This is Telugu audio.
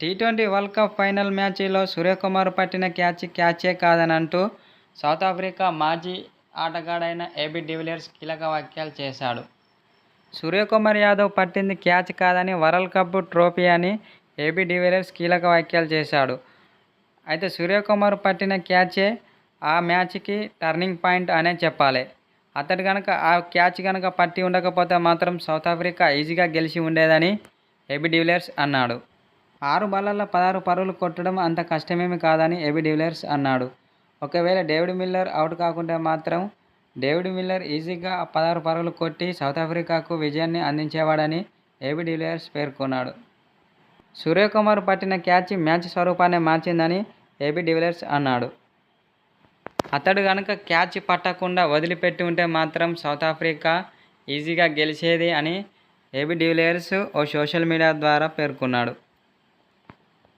T twenty world cup final మ్యాచ్లో సూర్యకుమార్ పట్టిన క్యాచ్ క్యాచే కాదని అంటూ సౌత్ ఆఫ్రికా మాజీ ఆటగాడైన ఏబీ డివిలియర్స్ కీలక వ్యాఖ్యలు చేశాడు. సూర్యకుమార్ యాదవ్ పట్టింది క్యాచ్ కాదని వరల్డ్ కప్ ట్రోఫీ అని ఏబీ డివిలియర్స్ కీలక వ్యాఖ్యలు చేశాడు. అయితే సూర్యకుమార్ పట్టిన క్యాచే ఆ మ్యాచ్కి టర్నింగ్ పాయింట్ అనే చెప్పాలి. అతడు కనుక ఆ క్యాచ్ కనుక పట్టి ఉండకపోతే మాత్రం సౌత్ ఆఫ్రికా ఈజీగా గెలిచి ఉండేదని ఏబి డివిలియర్స్ అన్నాడు. ఆరు బాలల్లో పదహారు పరుగులు కొట్టడం అంత కష్టమేమి కాదని ఏబీ డివిలియర్స్ అన్నాడు. ఒకవేళ డేవిడ్ మిల్లర్ అవుట్ కాకుండా మాత్రం డేవిడ్ మిల్లర్ ఈజీగా పదహారు పరుగులు కొట్టి సౌత్ ఆఫ్రికాకు విజయాన్ని అందించేవాడని ఏబీ డివిలియర్స్ పేర్కొన్నాడు. సూర్యకుమార్ పట్టిన క్యాచ్ మ్యాచ్ స్వరూపాన్ని మార్చిందని ఏబీ డివిలియర్స్ అన్నాడు. అతడు కనుక క్యాచ్ పట్టకుండా వదిలిపెట్టి ఉంటే మాత్రం సౌత్ ఆఫ్రికా ఈజీగా గెలిచేది అని ఏబీ డివిలియర్స్ ఓ సోషల్ మీడియా ద్వారా పేర్కొన్నాడు.